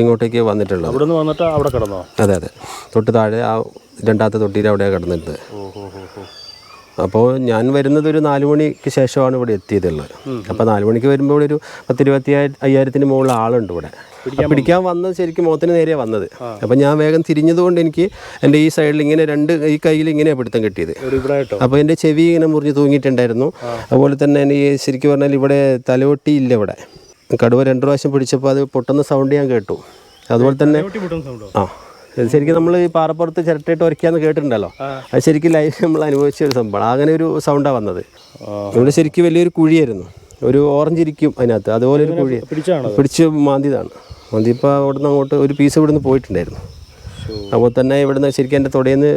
ഇങ്ങോട്ടേക്ക് വന്നിട്ടുള്ളത്. അവിടെ നിന്ന് വന്നിട്ട് അവിടെ കിടന്നോ? അതെ അതെ. തൊട്ട് താഴെ ആ രണ്ടാമത്തെ തൊട്ടിയിൽ അവിടെ കിടന്നിരുന്നത്. ഹോ അപ്പോൾ ഞാൻ വരുന്നത് ഒരു നാല് മണിക്ക് ശേഷമാണ് ഇവിടെ എത്തിയതുള്ളത്. അപ്പോൾ നാല് മണിക്ക് വരുമ്പോൾ ഇവിടെ ഒരു പത്തിരുപത്തി അയ്യായിരത്തിന് മുകളിൽ ആളുണ്ട് ഇവിടെ. പിടിക്കാൻ വന്നത് ശരിക്കും മുഖത്തിന് നേരെയാണ് വന്നത്. അപ്പോൾ ഞാൻ വേഗം തിരിഞ്ഞതുകൊണ്ട് എനിക്ക് എന്റെ ഈ സൈഡിൽ ഇങ്ങനെ രണ്ട് ഈ കയ്യിൽ ഇങ്ങനെ പിടുത്തം കിട്ടിയത്. അപ്പോൾ എന്റെ ചെവി ഇങ്ങനെ മുറിഞ്ഞ് തൂങ്ങിയിട്ടുണ്ടായിരുന്നു. അതുപോലെ തന്നെ എനിക്ക് ശരിക്കും പറഞ്ഞാൽ ഇവിടെ തലവൊട്ടി ഇല്ല ഇവിടെ. കടുവ രണ്ട് പ്രാവശ്യം പിടിച്ചപ്പോൾ അത് പൊട്ടുന്ന സൗണ്ട് ഞാൻ കേട്ടു. അതുപോലെ തന്നെ ആ. ശരിക്കും നമ്മൾ ഈ പാറപ്പുറത്ത് ചിരട്ടയിട്ട് ഉരയ്ക്കാന്ന് കേട്ടിട്ടുണ്ടല്ലോ. അത് ശരിക്കും ലൈഫ് നമ്മൾ അനുഭവിച്ച ഒരു സംഭവമാണ്. അങ്ങനെ ഒരു സൗണ്ടാണ് വന്നത്. നമ്മുടെ ശരിക്കും വലിയൊരു കുഴിയായിരുന്നു. ഒരു ഓറഞ്ച് ഇരിക്കും അതിനകത്ത്. അതുപോലെ ഒരു കുഴി പിടിച്ച് മാന്തിയതാണ്. മാന്തി ഇപ്പോൾ അവിടെ നിന്ന് അങ്ങോട്ട് ഒരു പീസ് ഇവിടുന്ന് പോയിട്ടുണ്ടായിരുന്നു. അപ്പോൾ തന്നെ ഇവിടുന്ന് ശരിക്കും എന്റെ തുടയിന്ന്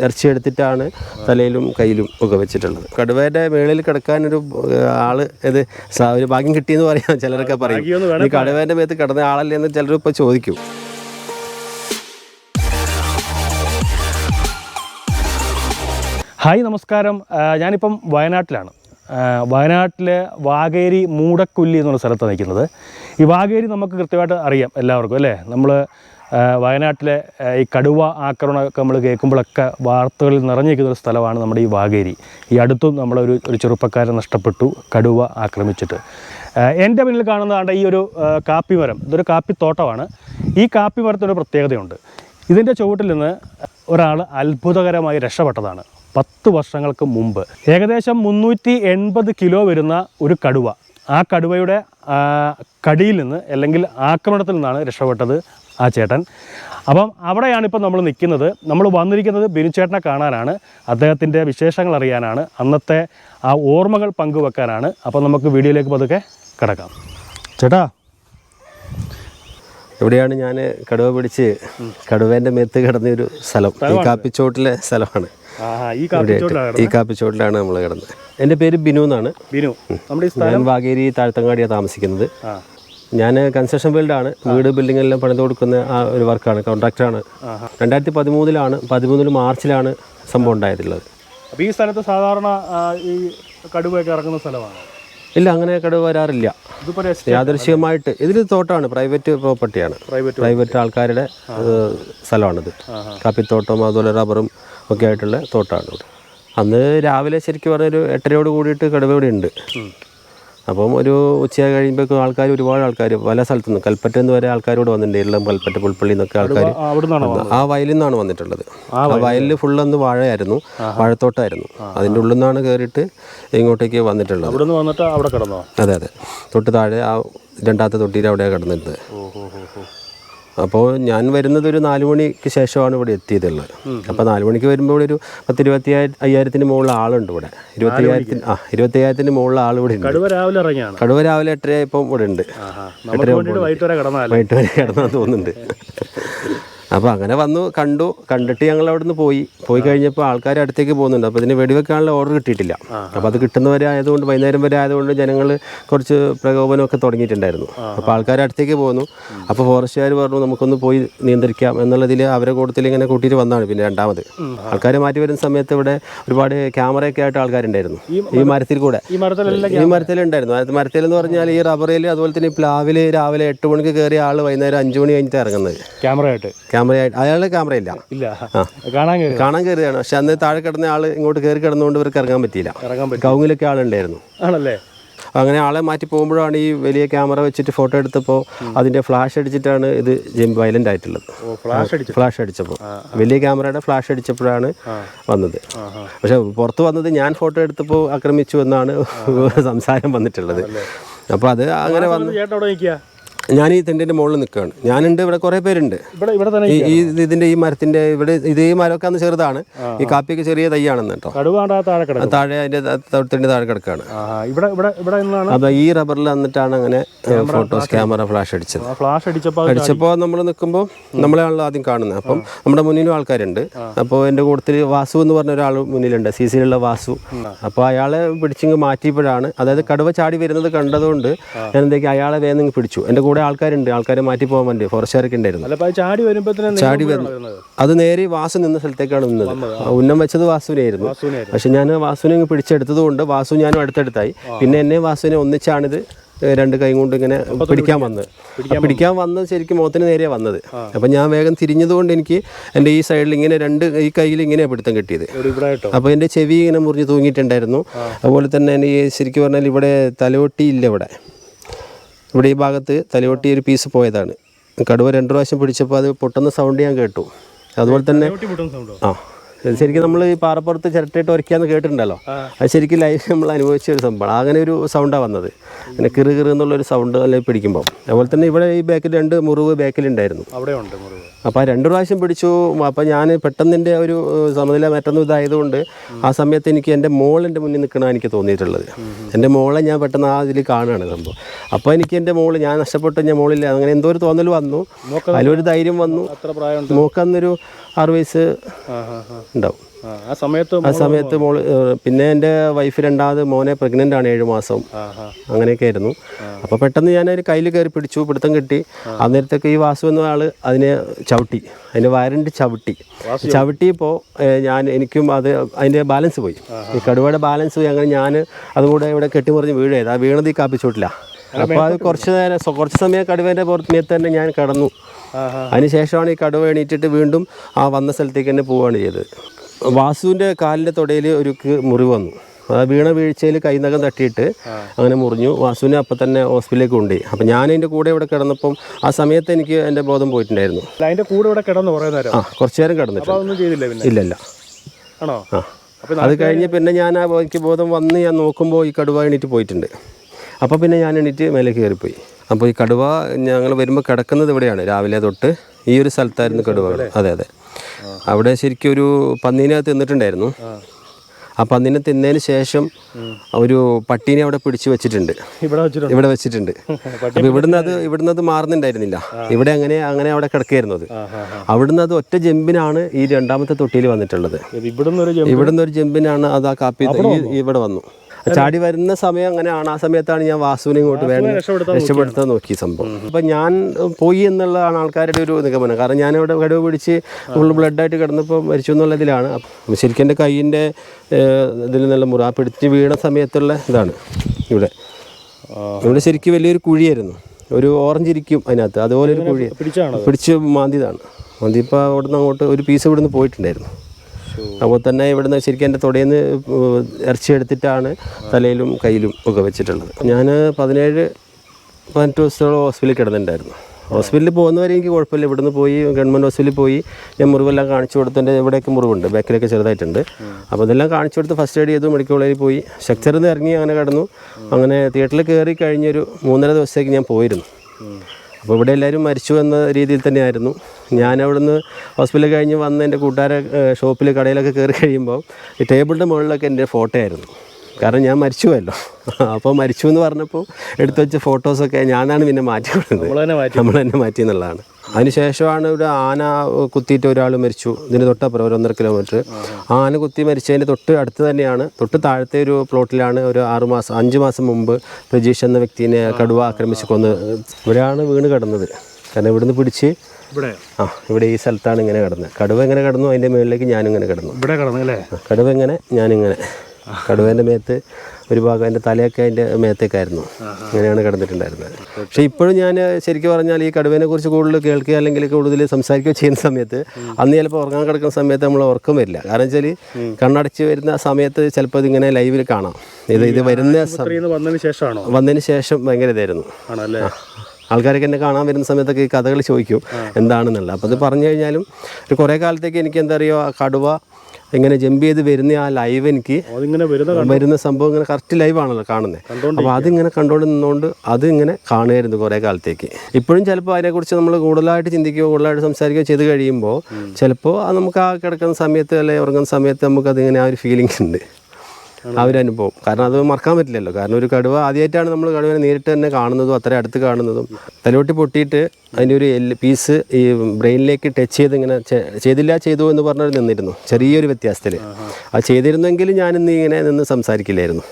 ഇറച്ചി എടുത്തിട്ടാണ് തലയിലും കയ്യിലും ഒക്കെ വെച്ചിട്ടുള്ളത്. കടുവയുടെ മേളിൽ കിടക്കാനൊരു ഒരു ആൾ ഇത് ഒരു ഭാഗ്യം കിട്ടിയെന്ന് പറയാം. ചിലരൊക്കെ പറയും. ഈ കടുവേന്റെ മേത്ത് കിടന്ന ആളല്ലേ എന്ന് ചിലർ ഇപ്പോൾ ചോദിക്കും. ഹായ് നമസ്കാരം. ഞാനിപ്പം വയനാട്ടിലാണ്. വയനാട്ടിലെ വാഗേരി മൂടക്കുല്ലി എന്നുള്ള സ്ഥലത്താണ് നിൽക്കുന്നത്. ഈ വാഗേരി നമുക്ക് കൃത്യമായിട്ട് അറിയാം എല്ലാവർക്കും അല്ലേ? നമ്മൾ വയനാട്ടിലെ ഈ കടുവ ആക്രമണമൊക്കെ നമ്മൾ കേൾക്കുമ്പോഴൊക്കെ വാർത്തകളിൽ നിറഞ്ഞിരിക്കുന്ന ഒരു സ്ഥലമാണ് നമ്മുടെ ഈ വാഗേരി. ഈ അടുത്തും നമ്മളൊരു ഒരു ചെറുപ്പക്കാരൻ നഷ്ടപ്പെട്ടു കടുവ ആക്രമിച്ചിട്ട്. എന്റെ മുന്നിൽ കാണുന്നതാണ് ഈ ഒരു കാപ്പി മരം ഇതൊരു കാപ്പിത്തോട്ടമാണ്. ഈ കാപ്പി മരത്തിനൊരു പ്രത്യേകതയുണ്ട്. ഇതിന്റെ ചുവട്ടിൽ നിന്ന് ഒരാൾ അത്ഭുതകരമായി രക്ഷപ്പെട്ടതാണ്. പത്ത് വർഷങ്ങൾക്ക് മുമ്പ്. ഏകദേശം മുന്നൂറ്റി എൺപത് കിലോ വരുന്ന ഒരു കടുവ. ആ കടുവയുടെ കടിയിൽ നിന്ന് അല്ലെങ്കിൽ ആക്രമണത്തിൽ നിന്നാണ് രക്ഷപ്പെട്ടത് ആ ചേട്ടൻ. അപ്പം അവിടെയാണ് ഇപ്പം നമ്മൾ നിൽക്കുന്നത്. നമ്മൾ വന്നിരിക്കുന്നത് ബിനുചേട്ടനെ കാണാനാണ്. അദ്ദേഹത്തിന്റെ വിശേഷങ്ങൾ അറിയാനാണ്. അന്നത്തെ ആ ഓർമ്മകൾ പങ്കുവെക്കാനാണ്. അപ്പം നമുക്ക് വീഡിയോയിലേക്ക് പതുക്കെ കിടക്കാം. ചേട്ടാ ഇവിടെയാണ് ഞാൻ കടുവ പിടിച്ച് കടുവേന്റെ മേത്ത് കിടന്ന ഒരു സ്ഥലം. ഈ കാപ്പിച്ചോട്ടിലെ സ്ഥലമാണ്. ഈ കാപ്പിച്ചോട്ടിലാണ് നമ്മൾ കിടന്നത്. എന്റെ പേര് ബിനു എന്നാണ്. ബിനു. നമ്മുടെ ഞാൻ വാഗേരി താഴ്ത്തങ്ങാടിയാണ് താമസിക്കുന്നത്. ഞാൻ കൺസ്ട്രക്ഷൻ ഫീൽഡാണ്. വീട് ബിൽഡിങ്ങെല്ലാം പണിത് കൊടുക്കുന്ന ആ ഒരു വർക്കാണ് കോൺട്രാക്ടറാണ് രണ്ടായിരത്തി പതിമൂന്നിലാണ് പതിമൂന്നിൽ മാർച്ചിലാണ് സംഭവം ഉണ്ടായിട്ടുള്ളത്. അപ്പോൾ ഈ സ്ഥലത്ത് സാധാരണ ഈ കടുവയൊക്കെ ഇറങ്ങുന്ന സ്ഥലമാണ്? ഇല്ല അങ്ങനെ കടുവ വരാറില്ല. യാദർശികമായിട്ട് യാദൃശ്യമായിട്ട് ഇതിൽ തോട്ടമാണ് പ്രൈവറ്റ് പ്രോപ്പർട്ടിയാണ് പ്രൈവറ്റ് ആൾക്കാരുടെ സ്ഥലമാണിത്. കാപ്പിത്തോട്ടം അതുപോലെ റബ്ബറും ഒക്കെ ആയിട്ടുള്ള തോട്ടമാണ് ഇവിടെ അന്ന് രാവിലെ ശരിക്കും പറഞ്ഞൊരു എട്ടരയോട് കൂടിയിട്ട് കടുവ ഇവിടെ ഉണ്ട് അപ്പം ഒരു ഉച്ച കഴിയുമ്പോഴേക്കും ആൾക്കാർ ഒരുപാട് ആൾക്കാർ പല സ്ഥലത്തു നിന്ന് കൽപ്പറ്റ എന്ന് വരെ ആൾക്കാരോട് വന്നിട്ടുണ്ട്. എല്ലാം കൽപ്പറ്റ പുൽപ്പള്ളി എന്നൊക്കെ ആൾക്കാർ അവിടെ ആ വയലിൽ നിന്നാണ് വന്നിട്ടുള്ളത്. ആ വയലിൽ ഫുൾ അന്ന് വാഴയായിരുന്നു. വാഴത്തോട്ടായിരുന്നു. അതിന്റെ ഉള്ളിൽ നിന്നാണ് കയറിയിട്ട് ഇങ്ങോട്ടേക്ക് വന്നിട്ടുള്ളത്. അവിടെ വന്നിട്ട് അവിടെ കിടന്നോ? അതെ അതെ. തൊട്ട് താഴെ ആ രണ്ടാമത്തെ തൊട്ടിയിൽ അവിടെയാണ് കിടന്നിരുന്നത്. അപ്പോൾ ഞാൻ വരുന്നത് ഒരു നാല് മണിക്ക് ശേഷമാണ് ഇവിടെ എത്തിയതുള്ളത്. അപ്പോൾ നാല് മണിക്ക് വരുമ്പോൾ ഇവിടെ ഒരു പത്തിരുപത്തി അയ്യായിരത്തിന് മുകളിൽ ആളുണ്ട് ഇവിടെ. ഇരുപത്തി അയ്യായിരത്തിന് ആ ഇരുപത്തി അയ്യായിരത്തിന് മുകളിൽ ആൾ ഇവിടെ ഉണ്ട്. കടുവ രാവിലെ ഇറങ്ങിയാണ്. കടുവ രാവിലെ എട്ടര ഇപ്പം ഇവിടെ ഉണ്ട്. എട്ടര വൈകിട്ട് വരെ കിടന്നാൽ വൈകിട്ട് വരെ കിടന്നാന്ന് തോന്നുന്നുണ്ട്. അപ്പോൾ അങ്ങനെ വന്നു കണ്ടു കണ്ടിട്ട് ഞങ്ങൾ അവിടെ നിന്ന് പോയി. പോയി കഴിഞ്ഞപ്പോൾ ആൾക്കാർ അടുത്തേക്ക് പോകുന്നുണ്ട്. അപ്പോൾ ഇതിന് വെടിവെക്കാനുള്ള ഓർഡർ കിട്ടിയിട്ടില്ല. അപ്പോൾ അത് കിട്ടുന്നവരെ ആയതുകൊണ്ട് വൈകുന്നേരം വരെ ആയതുകൊണ്ട് ജനങ്ങൾ കുറച്ച് പ്രകോപനമൊക്കെ തുടങ്ങിയിട്ടുണ്ടായിരുന്നു. അപ്പോൾ ആൾക്കാർ അടുത്തേക്ക് പോകുന്നു അപ്പോൾ ഫോറസ്റ്റുകാർ പറഞ്ഞു നമുക്കൊന്ന് പോയി നിയന്ത്രിക്കാം. എന്നുള്ളതിൽ അവരെ കൂട്ടത്തിൽ ഇങ്ങനെ കൂട്ടിയിട്ട് വന്നതാണ് പിന്നെ രണ്ടാമത്. ആൾക്കാർ മാറ്റി വരുന്ന സമയത്ത് ഇവിടെ ഒരുപാട് ക്യാമറയൊക്കെ ആയിട്ട് ആൾക്കാരുണ്ടായിരുന്നു. ഈ മരത്തിൽ കൂടെ. ഈ മരത്തിലുണ്ടായിരുന്നു. മരത്തിൽ എന്ന് പറഞ്ഞാൽ ഈ റബ്ബറിൽ അതുപോലെ തന്നെ പ്ലാവിൽ രാവിലെ എട്ട് മണിക്ക് കയറിയ ആൾ വൈകുന്നേരം അഞ്ചു മണി കഴിഞ്ഞിട്ട് ഇറങ്ങുന്നത്. ക്യാമറ ആയിട്ട് ക്യാമറയായിട്ട്. അയാളുടെ ക്യാമറയില്ല. ഇല്ല. കാണാൻ കയറി കാണാൻ കയറിയതാണ് പക്ഷെ അന്ന് താഴെ കിടന്ന ആൾ ഇങ്ങോട്ട് കയറി കിടന്നുകൊണ്ട് ഇവർക്ക് ഇറങ്ങാൻ പറ്റിയില്ല. ഇറങ്ങാൻ കൗങ്ങിലൊക്കെ ആളുണ്ടായിരുന്നു. ആണല്ലേ? അങ്ങനെ ആളെ മാറ്റി പോകുമ്പോഴാണ് ഈ വലിയ ക്യാമറ വെച്ചിട്ട് ഫോട്ടോ എടുത്തപ്പോൾ അതിന്റെ ഫ്ലാഷ് അടിച്ചിട്ടാണ് ഇത് വയലന്റ് ആയിട്ടുള്ളത്. ഫ്ലാഷ് അടിച്ചു ഫ്ലാഷ് അടിച്ചപ്പോൾ വലിയ ക്യാമറയുടെ ഫ്ലാഷ് അടിച്ചപ്പോഴാണ് വന്നത്. പക്ഷെ പുറത്ത് വന്നത് ഞാൻ ഫോട്ടോ എടുത്തപ്പോൾ ആക്രമിച്ചു എന്നാണ് സംസാരം വന്നിട്ടുള്ളത്. അപ്പോൾ അത് അങ്ങനെ വന്ന് ഞാൻ ഈ തെണ്ടിന്റെ മുകളിൽ നിൽക്കുകയാണ്. ഞാനുണ്ട് ഇവിടെ കുറേ പേരുണ്ട്. ഈ ഈ ഇതിന്റെ ഈ മരത്തിന്റെ ഇവിടെ ഇതേ ഈ മരമൊക്കെ അന്ന് ചെറുതാണ്. ഈ കാപ്പിയൊക്കെ ചെറിയ തൈയാണെന്ന് കേട്ടോ. താഴെ അതിന്റെ അതിന്റെ തൊട്ടിന്റെ താഴെ കിടക്കുകയാണ്. അപ്പോൾ ഈ റബ്ബറിൽ വന്നിട്ടാണ് അങ്ങനെ ഫോട്ടോസ് ക്യാമറ ഫ്ലാഷ് അടിച്ചത്. ഫ്ലാഷ് അടിച്ചപ്പോൾ അടിച്ചപ്പോ അടിച്ചപ്പോൾ നമ്മൾ നിൽക്കുമ്പോൾ നമ്മളെയാണല്ലോ ആദ്യം കാണുന്നത്. അപ്പം നമ്മുടെ മുന്നിലും ആൾക്കാരുണ്ട്. അപ്പോൾ എന്റെ കൂട്ടത്തിൽ വാസു എന്ന് പറഞ്ഞ ഒരാൾ മുന്നിലുണ്ട്. സി സിയിലുള്ള വാസു. അപ്പോൾ അയാളെ പിടിച്ചിങ്ങ് മാറ്റിയപ്പോഴാണ് അതായത് കടുവ ചാടി വരുന്നത് കണ്ടതുകൊണ്ട് ഞാൻ എന്തൊക്കെ അയാളെ വേഗം പിടിച്ചു. എന്റെ കൂടെ ആൾക്കാരുണ്ട്. ആൾക്കാർ മാറ്റി പോകാൻ വേണ്ടി ഫോറസ്റ്റുകാരൊക്കെ ഉണ്ടായിരുന്നു. ചാടി വരുമ്പോഴത്തേനും ചാടി വരുന്നത്. അത് നേരെ വാസു നിന്ന സ്ഥലത്തേക്കാണ് നിന്നത്. ഉന്നം വെച്ചത് വാസുവിനായിരുന്നു. പക്ഷെ ഞാൻ വാസുവിനെ അങ്ങ് പിടിച്ചെടുത്തത് കൊണ്ട് വാസു ഞാനും അടുത്തടുത്തായി. പിന്നെ എന്നെ വാസുവിനെ ഒന്നിച്ചാണിത് രണ്ട് കൈ കൊണ്ട് ഇങ്ങനെ പിടിക്കാൻ വന്നത്. പിടിക്കാൻ വന്നത്. ശരിക്കും മുഖത്തിന് നേരെ വന്നത്. അപ്പം ഞാൻ വേഗം തിരിഞ്ഞതുകൊണ്ട് എനിക്ക് എന്റെ ഈ സൈഡിൽ ഇങ്ങനെ രണ്ട് ഈ കയ്യിൽ ഇങ്ങനെ പിടുത്തം കിട്ടിയത്. അപ്പൊ എന്റെ അപ്പോൾ എന്റെ ചെവി ഇങ്ങനെ മുറിഞ്ഞ് തൂങ്ങിയിട്ടുണ്ടായിരുന്നു. അതുപോലെ തന്നെ എനിക്ക് ശരിക്കും പറഞ്ഞാൽ ഇവിടെ തലയൊട്ടി ഇല്ല ഇവിടെ. ഇവിടെ ഈ ഭാഗത്ത് തലയൊട്ടി ഒരു പീസ് പോയതാണ്. കടുവ രണ്ട് പ്രാവശ്യം പിടിച്ചപ്പോൾ അത് പൊട്ടുന്ന സൗണ്ട് ഞാൻ കേട്ടു. അതുപോലെ തന്നെ ആ. ശരിക്കും നമ്മൾ ഈ പാറപ്പുറത്ത് ചിരട്ടയിട്ട് ഉരയ്ക്കാന്ന് കേട്ടിട്ടുണ്ടല്ലോ. അത് ശരിക്കും ലൈഫ് നമ്മൾ അനുഭവിച്ച ഒരു സംഭവമാണ്. അങ്ങനെ ഒരു സൗണ്ടാണ് വന്നത്. അങ്ങനെ കിറു കിറു എന്നുള്ളൊരു സൗണ്ട് അല്ലെങ്കിൽ പിടിക്കുമ്പോൾ അതുപോലെ തന്നെ ഇവിടെ ഈ ബാക്കിൽ രണ്ട് മുറിവ് ബാക്കിലുണ്ടായിരുന്നു അവിടെ ഉണ്ട് മുറിവ്. അപ്പോൾ ആ രണ്ട് പ്രാവശ്യം പിടിച്ചു. അപ്പോൾ ഞാൻ പെട്ടെന്ന് എന്റെ ഒരു സമനില മറ്റൊന്നും ഇതായതുകൊണ്ട് ആ സമയത്ത് എനിക്ക് എന്റെ മോൾ എന്റെ മുന്നിൽ നിൽക്കണമെന്ന് എനിക്ക് തോന്നിയിട്ടുള്ളത്. എന്റെ മോളെ ഞാൻ പെട്ടെന്ന് ആ ഇതിൽ കാണുകയാണ് സംഭവം. അപ്പോൾ എനിക്ക് എന്റെ മോൾ ഞാൻ നഷ്ടപ്പെട്ട ഞാൻ മോളില്ല. അങ്ങനെ എന്തോ ഒരു തോന്നൽ വന്നു. അതിലൊരു ധൈര്യം വന്നു. പ്രായമുണ്ട്. ആറ് വയസ്സ് ഉണ്ടാവും. ആ, സമയത്ത് ആ സമയത്ത് മോൾ പിന്നെ എന്റെ വൈഫ് രണ്ടാമത് മോനെ പ്രഗ്നന്റ് ആണ് ഏഴ് മാസം. അങ്ങനെയൊക്കെ ആയിരുന്നു. അപ്പോൾ പെട്ടെന്ന് ഞാൻ ഒരു കയ്യിൽ കയറി പിടിച്ചു പിടുത്തം കിട്ടി. അന്നേരത്തേക്ക് ഈ വാസു എന്ന ആൾ അതിനെ ചവിട്ടി. അതിന്റെ വയറിന്റെ ചവിട്ടി. ചവിട്ടിയപ്പോൾ ഞാൻ എനിക്കും അത് അതിന്റെ ബാലൻസ് പോയി. ഈ കടുവയുടെ ബാലൻസ് പോയി. അങ്ങനെ ഞാൻ അതുകൂടെ ഇവിടെ കെട്ടിമറിഞ്ഞ് വീഴേത്. ആ വീണത് ഈ കാപ്പിച്ചോട്ടില്ല അപ്പോൾ അത് കുറച്ച് നേരം കുറച്ച് സമയം കടുവേന്റെ പുറത്ത് തന്നെ ഞാൻ കടന്നു. അതിനുശേഷമാണ് ഈ കടുവ എണീറ്റിട്ട് വീണ്ടും ആ വന്ന സ്ഥലത്തേക്ക് തന്നെ പോവുകയാണ് ചെയ്തത്. വാസുവിന്റെ കാലിന്റെ തൊടയിൽ ഒരു മുറി മുറിവ് വന്നു. ആ വീണ വീഴ്ചയിൽ കൈനകം തട്ടിയിട്ട് അങ്ങനെ മുറിഞ്ഞു. വാസുവിനെ അപ്പം തന്നെ ഹോസ്പിറ്റലിലേക്ക് കൊണ്ടുപോയി. അപ്പം ഞാൻ അതിന്റെ കൂടെ ഇവിടെ കിടന്നപ്പം ആ സമയത്ത് എനിക്ക് എന്റെ ബോധം പോയിട്ടുണ്ടായിരുന്നു. അതിന്റെ കൂടെ ഇവിടെ കിടന്നു കുറേ നേരം? ആ കുറച്ച് നേരം കിടന്നിട്ട്. ഇല്ല ഇല്ല. ആണോ? ആ. അത് കഴിഞ്ഞ് പിന്നെ ഞാൻ ആ എനിക്ക് ബോധം വന്ന് ഞാൻ നോക്കുമ്പോൾ ഈ കടുവ എണീറ്റ് പോയിട്ടുണ്ട്. അപ്പോൾ പിന്നെ ഞാൻ എണീറ്റ് മേലെ കയറിപ്പോയി. അപ്പോൾ ഈ കടുവ ഞങ്ങൾ വരുമ്പോൾ കിടക്കുന്നത് ഇവിടെയാണ് രാവിലെ തൊട്ട് ഈ ഒരു സ്ഥലത്തായിരുന്നു കടുവ അതെ. അതെ അവിടെ ശരിക്കും ഒരു പന്നീനെ തിന്നിട്ടുണ്ടായിരുന്നു. ആ പന്നീനെ തിന്നതിന് ശേഷം ഒരു പട്ടീനെ അവിടെ പിടിച്ചു വെച്ചിട്ടുണ്ട്. ഇവിടെ വെച്ചിട്ടുണ്ട്? അപ്പോൾ ഇവിടുന്ന് അത് ഇവിടുന്ന് അത് മാറുന്നുണ്ടായിരുന്നില്ല. ഇവിടെ അങ്ങനെ അങ്ങനെ അവിടെ കിടക്കുകയായിരുന്നു അത്. അവിടുന്ന് അത് ഒറ്റ ജമ്പിനാണ് ഈ രണ്ടാമത്തെ തൊട്ടിയിൽ വന്നിട്ടുള്ളത്. ഇവിടുന്ന് ഒരു ജമ്പ് ഇവിടുന്ന് ഒരു ജമ്പിനാണ് അത് ആ കാപ്പി ഇവിടെ വന്നു. ചാടി വരുന്ന സമയം അങ്ങനെയാണ്. ആ സമയത്താണ് ഞാൻ വാസുവിനെ ഇങ്ങോട്ട് വേണം രക്ഷപ്പെടുത്താൻ നോക്കിയ നോക്കി സംഭവം. അപ്പം ഞാൻ പോയി എന്നുള്ളതാണ് ആൾക്കാരുടെ ഒരു നിഗമനം. കാരണം ഞാൻ ഇവിടെ കടുവ പിടിച്ച് ഫുൾ ബ്ലഡായിട്ട് കിടന്നപ്പോൾ മരിച്ചു എന്നുള്ളതിലാണ് അപ്പം ശരിക്കും എന്റെ കൈയിന്റെ ഇതിൽ നല്ല മുറ ആ പിടിച്ച് വീണ സമയത്തുള്ള ഇതാണ് ഇവിടെ. ഇവിടെ ശരിക്കും വലിയൊരു കുഴിയായിരുന്നു. ഒരു ഓറഞ്ച് ഇരിക്കും അതിനകത്ത്. അതുപോലെ ഒരു കുഴി. പിടിച്ച് മാന്തിയതാണ്. മാന്തിയപ്പോൾ അവിടുന്ന് അങ്ങോട്ട് ഒരു പീസ് ഇവിടുന്ന് പോയിട്ടുണ്ടായിരുന്നു. അപ്പോൾ തന്നെ ഇവിടുന്ന് ശരിക്കും എന്റെ തൊടിയിൽ നിന്ന് ഇറച്ചി എടുത്തിട്ടാണ് തലയിലും കയ്യിലും ഒക്കെ വെച്ചിട്ടുള്ളത്. ഞാൻ പതിനേഴ് പതിനെട്ട് ദിവസത്തോളം ഹോസ്പിറ്റലിൽ കിടന്നിട്ടുണ്ടായിരുന്നു. ഹോസ്പിറ്റലിൽ പോകുന്നവരെ എനിക്ക് കുഴപ്പമില്ല. ഇവിടുന്ന് പോയി ഗവൺമെന്റ് ഹോസ്പിറ്റലിൽ പോയി ഞാൻ മുറിവെല്ലാം കാണിച്ചു കൊടുത്ത്. എന്റെ ഇവിടെയൊക്കെ മുറിവുണ്ട് ബാക്കിലൊക്കെ ചെറുതായിട്ടുണ്ട്. അപ്പോൾ അതെല്ലാം കാണിച്ചു കൊടുത്ത് ഫസ്റ്റ് എയ്ഡ് ചെയ്തു മെഡിക്കൽ കോളേജിൽ പോയി. സ്ട്രക്ചറിൽ നിന്ന് ഇറങ്ങി അങ്ങനെ കിടന്നു. അങ്ങനെ തിയേറ്ററിൽ കയറി കഴിഞ്ഞൊരു മൂന്നര ദിവസത്തേക്ക് ഞാൻ പോയിരുന്നു. അപ്പോൾ ഇവിടെ എല്ലാവരും മരിച്ചു എന്ന രീതിയിൽ തന്നെയായിരുന്നു. ഞാൻ അവിടുന്ന് ഹോസ്പിറ്റലിൽ കഴിഞ്ഞ് വന്ന് എന്റെ കൂട്ടുകാരെ ഷോപ്പിൽ കടയിലൊക്കെ കയറി കഴിയുമ്പോൾ ഈ ടേബിളിന്റെ മുകളിലൊക്കെ എന്റെ ഫോട്ടോ ആയിരുന്നു കാരണം ഞാൻ മരിച്ചുവല്ലോ. അപ്പോൾ മരിച്ചു എന്ന് പറഞ്ഞപ്പോൾ എടുത്തു വെച്ച ഫോട്ടോസൊക്കെ ഞാനാണ് പിന്നെ മാറ്റി കൊടുക്കുന്നത് നമ്മൾ തന്നെ മാറ്റി. നമ്മൾ തന്നെ മാറ്റി എന്നുള്ളതാണ്. അതിനുശേഷമാണ് ഇവിടെ ആന കുത്തിയിട്ട് ഒരാൾ മരിച്ചു. ഇതിന് തൊട്ടപ്പുറം ഒരു ഒന്നര കിലോമീറ്റർ ആന കുത്തി മരിച്ചതിന്റെ തൊട്ട് അടുത്ത് തന്നെയാണ്. തൊട്ട് താഴത്തെ ഒരു പ്ലോട്ടിലാണ് ഒരു ആറ് മാസം അഞ്ച് മാസം മുമ്പ് പ്രജീഷ് എന്ന വ്യക്തിനെ കടുവ ആക്രമിച്ച് കൊന്ന് ഇവിടെയാണ് വീണ് കിടന്നത്. കാരണം ഇവിടുന്ന് പിടിച്ച് ഇവിടെ? ആ ഇവിടെ ഈ സ്ഥലത്താണ് ഇങ്ങനെ കിടന്നത്. കടുവ എങ്ങനെ കിടന്നു അതിന്റെ മുകളിലേക്ക് ഞാനിങ്ങനെ കിടന്നു. ഇവിടെ കിടന്നു അല്ലേ? കടുവ എങ്ങനെ ഞാനിങ്ങനെ. കടുവേന്റെ മേത്ത് ഒരു ഭാഗം എന്റെ തലയൊക്കെ അതിന്റെ മേത്തേക്കായിരുന്നു. അങ്ങനെയാണ് കിടന്നിട്ടുണ്ടായിരുന്നത്. പക്ഷേ ഇപ്പോഴും ഞാൻ ശരിക്കും പറഞ്ഞാൽ ഈ കടുവേനെ കുറിച്ച് കൂടുതൽ കേൾക്കുക അല്ലെങ്കിൽ കൂടുതൽ സംസാരിക്കുകയോ ചെയ്യുന്ന സമയത്ത് അന്ന് ചിലപ്പോൾ ഉറങ്ങാൻ കിടക്കുന്ന സമയത്ത് നമ്മൾ ഉറക്കം വരില്ല. കാരണം വെച്ചാൽ കണ്ണടച്ച് വരുന്ന സമയത്ത് ചിലപ്പോൾ ഇതിങ്ങനെ ലൈവിൽ കാണാം. ഇത് ഇത് വരുന്ന വന്നതിന് ശേഷമാണോ? വന്നതിന് ശേഷം ഭയങ്കര ഇതായിരുന്നു. ആണല്ലേ? ആൾക്കാരൊക്കെ എന്നെ കാണാൻ വരുന്ന സമയത്തൊക്കെ ഈ കഥകൾ ചോദിക്കും എന്താണെന്നുള്ളത്. അപ്പോൾ അത് പറഞ്ഞു കഴിഞ്ഞാലും ഒരു കുറേ കാലത്തേക്ക് എനിക്ക് എന്താ പറയുക കടുവ ഇങ്ങനെ ജമ്പ് ചെയ്ത് വരുന്ന ആ ലൈവ് എനിക്ക് വരുന്ന സംഭവം ഇങ്ങനെ കറക്റ്റ് ലൈവ് ആണല്ലോ കാണുന്നത്. അപ്പോൾ അതിങ്ങനെ കണ്ടുകൊണ്ട് നിന്നുകൊണ്ട് അത് ഇങ്ങനെ കാണുമായിരുന്നു കുറേ കാലത്തേക്ക്. ഇപ്പോഴും ചിലപ്പോൾ അതിനെക്കുറിച്ച് നമ്മൾ കൂടുതലായിട്ട് ചിന്തിക്കുകയോ കൂടുതലായിട്ട് സംസാരിക്കുകയോ ചെയ്ത് കഴിയുമ്പോൾ ചിലപ്പോൾ നമുക്ക് ആ കിടക്കുന്ന സമയത്ത് അല്ലെങ്കിൽ ഉറങ്ങുന്ന സമയത്ത് നമുക്ക് അതിങ്ങനെ ആ ഒരു ഫീലിംഗ് ഉണ്ട്. ആ ഒരു അനുഭവം. കാരണം അത് മറക്കാൻ പറ്റില്ലല്ലോ. കാരണം ഒരു കടുവ ആദ്യമായിട്ടാണ് നമ്മൾ കടുവനെ നേരിട്ട് തന്നെ കാണുന്നതും അത്ര അടുത്ത് കാണുന്നതും. തലോട്ടി പൊട്ടിയിട്ട് അതിന്റെ ഒരു എൽ പീസ് ഈ ബ്രെയിനിലേക്ക് ടച്ച് ചെയ്ത് ഇങ്ങനെ ചെയ്തില്ല ചെയ്തു എന്ന് പറഞ്ഞവർ നിന്നിരുന്നു. ചെറിയൊരു വ്യത്യാസത്തിൽ അത് ചെയ്തിരുന്നെങ്കിൽ ഞാനിന്ന് ഇങ്ങനെ നിന്ന് സംസാരിക്കില്ലായിരുന്നു.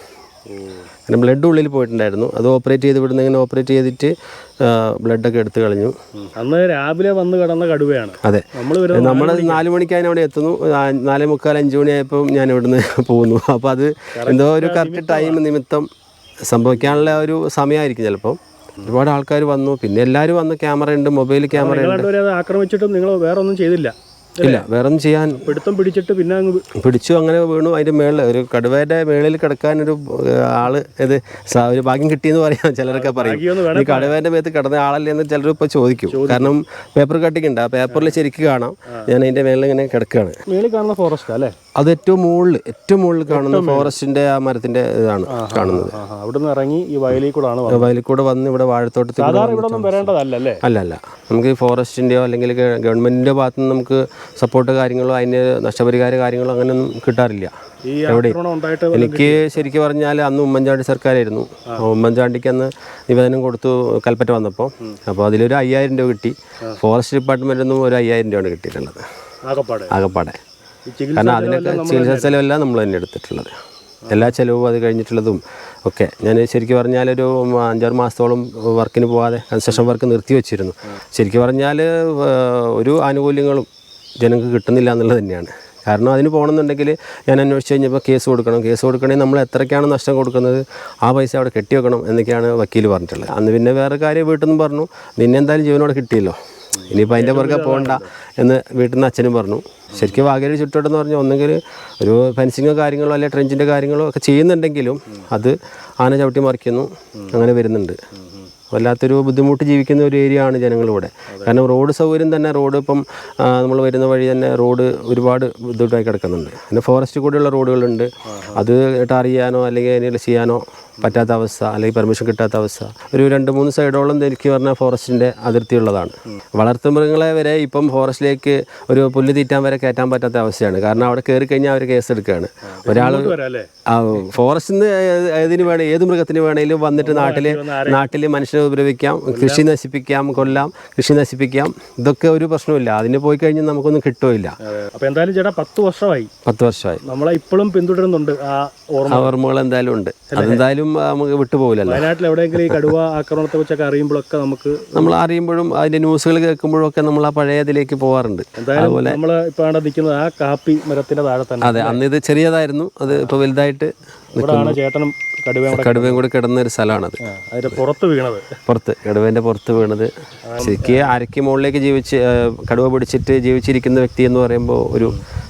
അങ്ങനെ ബ്ലഡ് ഉള്ളിൽ പോയിട്ടുണ്ടായിരുന്നു. അത് ഓപ്പറേറ്റ് ചെയ്ത് ഇവിടുന്ന് ഇങ്ങനെ ഓപ്പറേറ്റ് ചെയ്തിട്ട് ബ്ലഡൊക്കെ എടുത്തു കളഞ്ഞു. അന്ന് രാവിലെ വന്ന് കിടന്ന കടുവയാണ്. അതെ. നമ്മൾ നാല് മണിക്ക് അതിനവിടെ എത്തുന്നു. നാല് മുക്കാൽ അഞ്ച് മണിയായപ്പോൾ ഞാൻ ഇവിടുന്ന് പോകുന്നു. അപ്പോൾ അത് എന്തോ ഒരു കറക്റ്റ് ടൈം നിമിത്തം സംഭവിക്കാനുള്ള ഒരു സമയമായിരിക്കും ചിലപ്പോൾ ഒരുപാട് ആൾക്കാർ വന്നു. പിന്നെ എല്ലാവരും വന്നു ക്യാമറ ഉണ്ട് മൊബൈൽ ക്യാമറ ഉണ്ട്. ആക്രമിച്ചിട്ടും നിങ്ങൾ വേറെ ഒന്നും ചെയ്തില്ല. ഇല്ല വേറെ ഒന്നും ചെയ്യാൻ പിടുത്തം പിടിച്ചിട്ട് പിന്നെ അങ്ങ് പിടിച്ചു അങ്ങനെ വീണു. അതിന്റെ മേളിൽ ഒരു കടുവയുടെ മേളിൽ കിടക്കാൻ ഒരു ആൾ ഇത് ഒരു ഭാഗ്യം കിട്ടിയെന്ന് പറയാം. ചിലരൊക്കെ പറയും. ഈ കടുവേന്റെ മേത്ത് കിടന്ന ആളല്ലേ എന്ന് ചിലർ ഇപ്പോൾ ചോദിക്കും. കാരണം പേപ്പർ കട്ടിങ് ഉണ്ട്. ആ പേപ്പറിൽ ശരിക്കും കാണാം. ഞാൻ അതിന്റെ മേളിൽ ഇങ്ങനെ കിടക്കുകയാണ് മേളിൽ കാണുന്ന ഫോറസ്റ്റ് അല്ലേ? അത് ഏറ്റവും മുകളിൽ ഏറ്റവും മുകളിൽ കാണുന്ന ഫോറസ്റ്റിന്റെ ആ മരത്തിന്റെ ഇതാണ് കാണുന്നത്. അവിടുന്ന് ഇറങ്ങി ഈ വയലിൽ വയലിൽ കൂടെ വന്ന് ഇവിടെ വാഴത്തോട്ടത്തിൽ സാധാരണ ഇവിടെ ഒന്നും വരേണ്ടതല്ല അല്ലേ അല്ല അല്ല. നമുക്ക് ഫോറസ്റ്റിന്റെയോ അല്ലെങ്കിൽ ഗവൺമെന്റിന്റെ ഭാഗത്ത് നിന്ന് നമുക്ക് സപ്പോർട്ട് കാര്യങ്ങളോ അതിന് നഷ്ടപരിഹാര കാര്യങ്ങളോ അങ്ങനെയൊന്നും കിട്ടാറില്ല. എവിടെ? എനിക്ക് ശരിക്കും പറഞ്ഞാൽ അന്ന് ഉമ്മൻചാണ്ടി സർക്കാരായിരുന്നു. ഉമ്മൻചാണ്ടിക്ക് അന്ന് നിവേദനം കൊടുത്തു കൽപ്പറ്റ വന്നപ്പോൾ അപ്പോൾ അതിലൊരു അയ്യായിരം രൂപ കിട്ടി. ഫോറസ്റ്റ് ഡിപ്പാർട്ട്മെന്റിൽ നിന്നും ഒരു അയ്യായിരം രൂപയാണ് കിട്ടിയിട്ടുള്ളത്. ആകപ്പാടെ. ആകപ്പാടെ. കാരണം അതിനൊക്കെ ചികിത്സാ ചെലവെല്ലാം നമ്മൾ തന്നെ എടുത്തിട്ടുള്ളത്. എല്ലാ ചിലവും അത് കഴിഞ്ഞിട്ടുള്ളതും ഒക്കെ. ഞാൻ ശരിക്കും പറഞ്ഞാൽ ഒരു അഞ്ചാറ് മാസത്തോളം വർക്കിന് പോകാതെ കൺസ്ട്രക്ഷൻ വർക്ക് നിർത്തി വെച്ചിരുന്നു. ശരിക്കും പറഞ്ഞാൽ ഒരു ആനുകൂല്യങ്ങളും ജനങ്ങൾക്ക് കിട്ടുന്നില്ല എന്നുള്ളത് തന്നെയാണ്. കാരണം അതിന് പോകണമെന്നുണ്ടെങ്കിൽ ഞാൻ അന്വേഷിച്ച് കഴിഞ്ഞപ്പോൾ കേസ് കൊടുക്കണം. കേസ് കൊടുക്കണമെങ്കിൽ നമ്മൾ എത്രയ്ക്കാണ് നഷ്ടം കൊടുക്കുന്നത്? ആ പൈസ അവിടെ കെട്ടി വെക്കണം എന്നൊക്കെയാണ് വക്കീൽ പറഞ്ഞിട്ടുള്ളത്. അന്ന് പിന്നെ വേറെ കാര്യം വീട്ടിൽ നിന്ന് പറഞ്ഞു നിന്നെ എന്തായാലും ജീവനോടെ കിട്ടിയല്ലോ. ഇനിയിപ്പോൾ അതിന്റെ പുറകെ പോകണ്ട എന്ന് വീട്ടിൽ നിന്ന് അച്ഛനും പറഞ്ഞു. ശരിക്കും വാഗേരി ചുറ്റോട്ടെന്ന് പറഞ്ഞാൽ ഒന്നെങ്കിൽ ഒരു ഫെൻസിങ്ങോ കാര്യങ്ങളോ അല്ലെങ്കിൽ ട്രെഞ്ചിന്റെ കാര്യങ്ങളോ ഒക്കെ ചെയ്യുന്നുണ്ടെങ്കിലും അത് ആന ചവിട്ടി മറിക്കുന്നു. അങ്ങനെ വരുന്നുണ്ട്. വല്ലാത്തൊരു ബുദ്ധിമുട്ട് ജീവിക്കുന്ന ഒരു ഏരിയ ആണ് ജനങ്ങളിവിടെ. കാരണം റോഡ് സൗകര്യം തന്നെ റോഡ് ഇപ്പം നമ്മൾ വരുന്ന വഴി തന്നെ റോഡ് ഒരുപാട് ബുദ്ധിമുട്ടായി കിടക്കുന്നുണ്ട്. പിന്നെ ഫോറസ്റ്റ് കൂടെയുള്ള റോഡുകളുണ്ട്. അത് ടാർ ചെയ്യാനോ അല്ലെങ്കിൽ അതിനെ ചെയ്യാനോ പറ്റാത്ത അവസ്ഥ അല്ലെങ്കിൽ പെർമിഷൻ കിട്ടാത്ത അവസ്ഥ. ഒരു രണ്ട് മൂന്ന് സൈഡോളം എനിക്ക് പറഞ്ഞാൽ ഫോറസ്റ്റിന്റെ അതിർത്തിയുള്ളതാണ്. വളർത്തുമൃഗങ്ങളെ വരെ ഇപ്പം ഫോറസ്റ്റിലേക്ക് ഒരു പുല്ല് തീറ്റാൻ വരെ കയറ്റാൻ പറ്റാത്ത അവസ്ഥയാണ്. കാരണം അവിടെ കയറി കഴിഞ്ഞാൽ അവർ കേസ് എടുക്കുകയാണ് ഒരാൾ ഫോറസ്റ്റിന് ഫോറസ്റ്റിൽ നിന്ന് ഏതിന് വേണേ ഏത് മൃഗത്തിന് വേണേലും വന്നിട്ട് നാട്ടിൽ നാട്ടിൽ മനുഷ്യനെ ഉപദ്രവിക്കാം കൃഷി നശിപ്പിക്കാം കൊല്ലാം കൃഷി നശിപ്പിക്കാം ഇതൊക്കെ ഒരു പ്രശ്നമില്ല അതിന് പോയി കഴിഞ്ഞാൽ നമുക്കൊന്നും കിട്ടുമില്ല അപ്പോൾ എന്തായാലും ചേട്ടാ പത്ത് വർഷമായി. പത്ത് വർഷമായി. നമ്മളെ ഇപ്പോഴും പിന്തുടരുന്നുണ്ട് ആ ഓർമ്മകൾ എന്തായാലും ഉണ്ട്. അതെന്തായാലും ആ, നമുക്ക് വിട്ടുപോകില്ലല്ലോ വയനാട്ടിൽ എവിടെയെങ്കിലും ഈ കടുവ ആക്രമണത്തെ കുറിച്ചൊക്കെ അറിയുമ്പോഴൊക്കെ നമുക്ക് നമ്മൾ അറിയുമ്പോഴും അതിന്റെ ന്യൂസുകൾ കേൾക്കുമ്പോഴും ഒക്കെ നമ്മൾ ആ പഴയ ഇതിലേക്ക് പോകാറുണ്ട് അതുപോലെ നമ്മൾ ഇപ്പൊ അവിടെ നിൽക്കുന്നത് ആ കാപ്പി മരത്തിന്റെ താഴെ തന്നെ. അതെ അന്ന് ഇത് ചെറിയതായിരുന്നു. അത് ഇപ്പോൾ വലുതായിട്ട് ഇവിടെയാണ് ചേട്ടനും കടുവയും കൂടെ കിടന്ന ഒരു സ്ഥലമാണത്. അതിന്റെ പുറത്ത് വീണത്. പുറത്ത് കടുവേന്റെ പുറത്ത് വീണത്. ശരിക്ക് അരയ്ക്ക് മുകളിലേക്ക് ജീവിച്ച് കടുവ പിടിച്ചിട്ട് ജീവിച്ചിരിക്കുന്ന വ്യക്തി എന്ന് പറയുമ്പോൾ ഒരു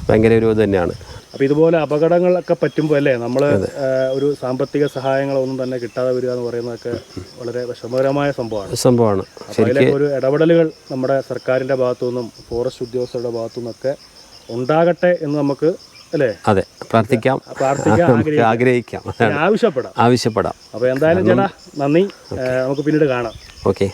ഭയങ്കര ഒരു ഇത് തന്നെയാണ്. അപ്പൊ ഇതുപോലെ അപകടങ്ങളൊക്കെ പറ്റുമ്പോൾ അല്ലേ നമ്മൾ ഒരു സാമ്പത്തിക സഹായങ്ങളൊന്നും തന്നെ കിട്ടാതെ വരിക എന്ന് പറയുന്നതൊക്കെ വളരെ വിഷമകരമായ സംഭവമാണ്. സംഭവമാണ്. അതിലൊക്കെ ഒരു ഇടപെടലുകൾ നമ്മുടെ സർക്കാരിന്റെ ഭാഗത്തു നിന്നും ഫോറസ്റ്റ് ഉദ്യോഗസ്ഥരുടെ ഭാഗത്തു നിന്നൊക്കെ ഉണ്ടാകട്ടെ എന്ന് നമുക്ക് അല്ലേ? അതെ പ്രാർത്ഥിക്കാം. ആഗ്രഹിക്കാം. ആവശ്യപ്പെടാം. ആവശ്യപ്പെടാം. അപ്പോൾ എന്തായാലും ചേട്ടാ നന്ദി. നമുക്ക് പിന്നീട് കാണാം. ഓക്കെ.